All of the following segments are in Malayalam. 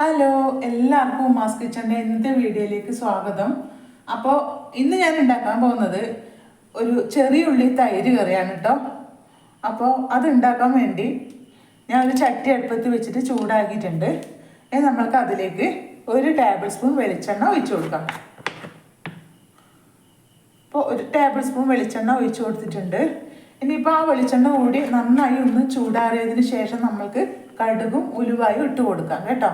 ഹലോ എല്ലാവർക്കും ഉമാസ് കിച്ചന്റെ ഇന്നത്തെ വീഡിയോയിലേക്ക് സ്വാഗതം. അപ്പോൾ ഇന്ന് ഞാൻ ഉണ്ടാക്കാൻ പോകുന്നത് ഒരു ചെറിയ ഉള്ളി തൈര് കറിയാണ് കേട്ടോ അപ്പോൾ അത് ഉണ്ടാക്കാൻ വേണ്ടി ഞാൻ ഒരു ചട്ടി അടുപ്പത്ത് വെച്ചിട്ട് ചൂടാക്കിയിട്ടുണ്ട്. ഇനി നമ്മൾക്ക് അതിലേക്ക് ഒരു ടേബിൾ സ്പൂൺ വെളിച്ചെണ്ണ ഒഴിച്ചു കൊടുക്കാം. അപ്പോൾ ഒരു ടേബിൾ സ്പൂൺ വെളിച്ചെണ്ണ ഒഴിച്ചു കൊടുത്തിട്ടുണ്ട്. ഇനിയിപ്പോൾ ആ വെളിച്ചെണ്ണ കൂടി നന്നായി ഒന്ന് ചൂടാറിയതിന് ശേഷം നമ്മൾക്ക് കടുകും ഉലുവായും ഇട്ട് കൊടുക്കാം കേട്ടോ.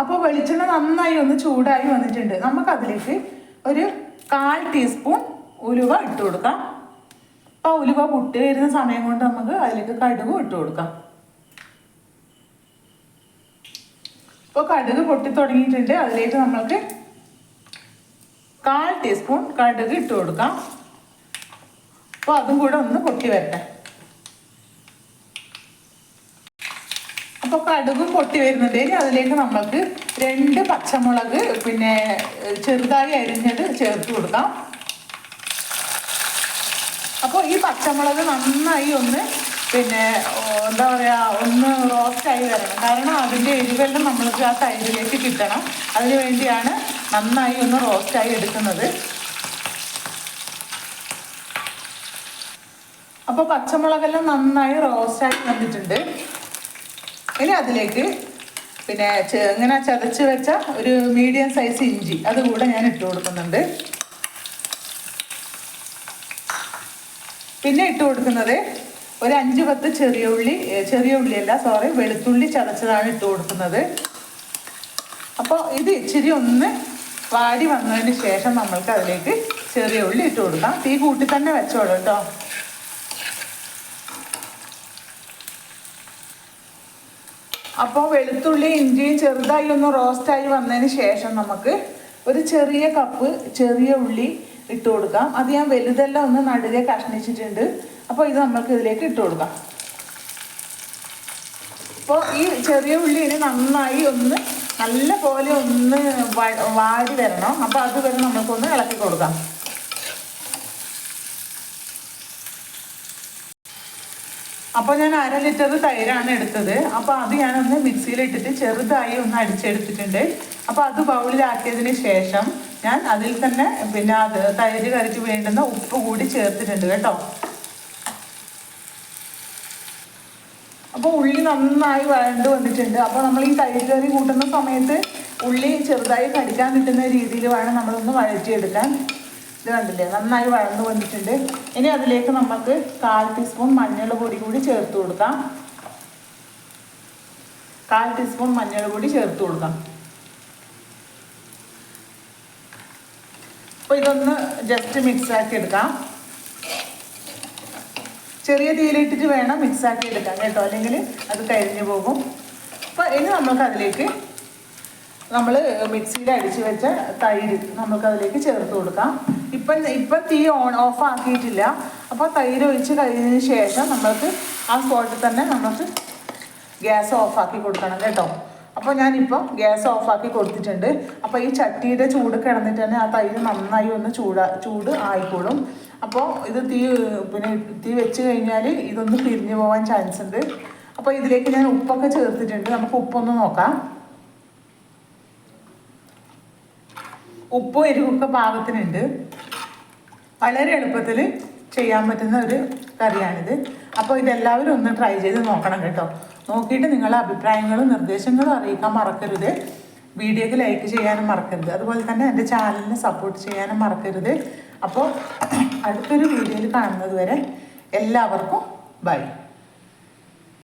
അപ്പോൾ വെളിച്ചെണ്ണ നന്നായി ഒന്ന് ചൂടായി വന്നിട്ടുണ്ട്. നമുക്ക് അതിലേക്ക് ഒരു കാൽ ടീസ്പൂൺ ഉലുവ ഇട്ട് കൊടുക്കാം. അപ്പോൾ ഉലുവ പൊട്ടി വരുന്ന സമയം കൊണ്ട് നമുക്ക് അതിലേക്ക് കടുക് ഇട്ട് കൊടുക്കാം. ഇപ്പോൾ കടുക് പൊട്ടി തുടങ്ങിയിട്ടുണ്ട്. അതിലേക്ക് നമ്മൾക്ക് കാൽ ടീസ്പൂൺ കടുക് ഇട്ട് കൊടുക്കാം. അപ്പോൾ അതും കൂടെ ഒന്ന് പൊട്ടി വരട്ടെ. അപ്പോൾ കടുകും പൊട്ടി വരുന്നുണ്ട് ഇനി അതിലേക്ക് നമ്മൾക്ക് രണ്ട് പച്ചമുളക് പിന്നെ ചെറുതായി അരിഞ്ഞത് ചേർത്ത് കൊടുക്കാം. അപ്പോൾ ഈ പച്ചമുളക് നന്നായി ഒന്ന് പിന്നെ എന്താ പറയുക ഒന്ന് റോസ്റ്റായി വരണം. കാരണം അതിന്റെ എരിവെല്ലാം നമ്മൾക്ക് ആ തൈരിലേക്ക് കിട്ടണം. അതിനു വേണ്ടിയാണ് നന്നായി ഒന്ന് റോസ്റ്റായി എടുക്കുന്നത്. അപ്പോൾ പച്ചമുളകെല്ലാം നന്നായി റോസ്റ്റായി വന്നിട്ടുണ്ട്. ഇനി അതിലേക്ക് പിന്നെ ഇങ്ങനെ ചതച്ച് വെച്ച ഒരു മീഡിയം സൈസ് ഇഞ്ചി അതുകൂടെ ഞാൻ ഇട്ട് കൊടുക്കുന്നുണ്ട്. പിന്നെ ഇട്ട് കൊടുക്കുന്നത് ഒരു അഞ്ച് പത്ത് ചെറിയ ഉള്ളി ചെറിയ ഉള്ളിയല്ല സോറി വെളുത്തുള്ളി ചതച്ചതാണ് ഇട്ട് കൊടുക്കുന്നത്. അപ്പോൾ ഇത് ഇച്ചിരി ഒന്ന് വാടി വന്നതിന് ശേഷം നമ്മൾക്ക് അതിലേക്ക് ചെറിയ ഉള്ളി ഇട്ട് കൊടുക്കാം. തീ കൂട്ടി തന്നെ വെച്ചോളൂ കേട്ടോ. അപ്പോൾ വെളുത്തുള്ളി ഇഞ്ചിയും ചെറുതായി ഒന്ന് റോസ്റ്റായി വന്നതിന് ശേഷം നമുക്ക് ഒരു ചെറിയ കപ്പ് ചെറിയ ഉള്ളി ഇട്ട് കൊടുക്കാം. അത് ഞാൻ വലുതെല്ലാം ഒന്ന് നടുകെ കഷ്ണിച്ചിട്ടുണ്ട്. അപ്പോൾ ഇത് നമുക്ക് ഇതിലേക്ക് ഇട്ട് കൊടുക്കാം. അപ്പോൾ ഈ ചെറിയ ഉള്ളി ഇനി നന്നായി ഒന്ന് നല്ല പോലെ ഒന്ന് വാരി വരണം. അപ്പോൾ അതുവരെ നമുക്കൊന്ന് ഇളക്കി കൊടുക്കാം. അപ്പോൾ ഞാൻ അര ലിറ്റർ തൈരാണ് എടുത്തത്. അപ്പോൾ അത് ഞാനൊന്ന് മിക്സിയിലിട്ടിട്ട് ചെറുതായി ഒന്ന് അടിച്ചെടുത്തിട്ടുണ്ട്. അപ്പോൾ അത് ബൗളിലാക്കിയതിന് ശേഷം ഞാൻ അതിൽ തന്നെ പിന്നെ അത് തൈര് കറിക്ക് വേണ്ടുന്ന ഉപ്പ് കൂടി ചേർത്തിട്ടുണ്ട് കേട്ടോ. അപ്പോൾ ഉള്ളി നന്നായി വഴണ്ട് വന്നിട്ടുണ്ട്. അപ്പോൾ നമ്മൾ ഈ തൈര് കറി കൂട്ടുന്ന സമയത്ത് ഉള്ളി ചെറുതായി കടിക്കാൻ കിട്ടുന്ന രീതിയിൽ വേണം നമ്മളൊന്ന് വഴറ്റിയെടുക്കാൻ. ഇത് കണ്ടില്ലേ നന്നായി വഴന്നു വന്നിട്ടുണ്ട്. ഇനി അതിലേക്ക് നമുക്ക് കാൽ ടീസ്പൂൺ മഞ്ഞൾ പൊടി കൂടി ചേർത്ത് കൊടുക്കാം. കാൽ ടീസ്പൂൺ മഞ്ഞൾ പൊടി ചേർത്ത് കൊടുക്കാം. അപ്പോൾ ഇതൊന്ന് ജസ്റ്റ് മിക്സ് ആക്കി എടുക്കാം. ചെറിയ തീയിലിട്ടിട്ട് വേണം മിക്സ് ആക്കി എടുക്കാൻ കേട്ടോ. അല്ലെങ്കിൽ അത് കരിഞ്ഞു പോകും. അപ്പോൾ ഇനി നമുക്ക് അതിലേക്ക് നമ്മൾ മിക്സിയിൽ അടിച്ചു വെച്ച തൈര് നമുക്ക് അതിലേക്ക് ചേർത്ത് കൊടുക്കാം. ഇപ്പം ഇപ്പം തീ ഓൺ ഓഫ് ആക്കിയിട്ടില്ല. അപ്പോൾ തൈര് ഒഴിച്ച് കഴിഞ്ഞതിന് ശേഷം നമ്മൾക്ക് ആ സ്പോട്ടിൽ തന്നെ നമുക്ക് ഗ്യാസ് ഓഫാക്കി കൊടുക്കണം കേട്ടോ. അപ്പോൾ ഞാനിപ്പോൾ ഗ്യാസ് ഓഫാക്കി കൊടുത്തിട്ടുണ്ട്. അപ്പോൾ ഈ ചട്ടിയുടെ ചൂട് കിടന്നിട്ട് തന്നെ ആ തൈര് നന്നായി ഒന്ന് ചൂടാ ചൂട് ആയിക്കോളും. അപ്പോൾ ഇത് തീ പിന്നെ തീ വെച്ച് കഴിഞ്ഞാൽ ഇതൊന്ന് പിരിഞ്ഞു പോകാൻ ചാൻസ് ഉണ്ട് അപ്പോൾ ഇതിലേക്ക് ഞാൻ ഉപ്പൊക്കെ ചേർത്തിട്ടുണ്ട്. നമുക്ക് ഉപ്പൊന്ന് നോക്കാം. ഉപ്പും എരിവൊക്കെ പാകത്തിനുണ്ട്. വളരെ എളുപ്പത്തിൽ ചെയ്യാൻ പറ്റുന്ന ഒരു കറിയാണിത്. അപ്പോൾ ഇതെല്ലാവരും ഒന്ന് ട്രൈ ചെയ്ത് നോക്കണം കേട്ടോ. നോക്കിയിട്ട് നിങ്ങളുടെ അഭിപ്രായങ്ങളും നിർദ്ദേശങ്ങളും അറിയിക്കാൻ മറക്കരുത്. വീഡിയോക്ക് ലൈക്ക് ചെയ്യാനും മറക്കരുത്. അതുപോലെ തന്നെ എന്റെ ചാനലിനെ സപ്പോർട്ട് ചെയ്യാനും മറക്കരുത്. അപ്പോൾ അടുത്തൊരു വീഡിയോയിൽ കാണുന്നത് വരെ എല്ലാവർക്കും ബൈ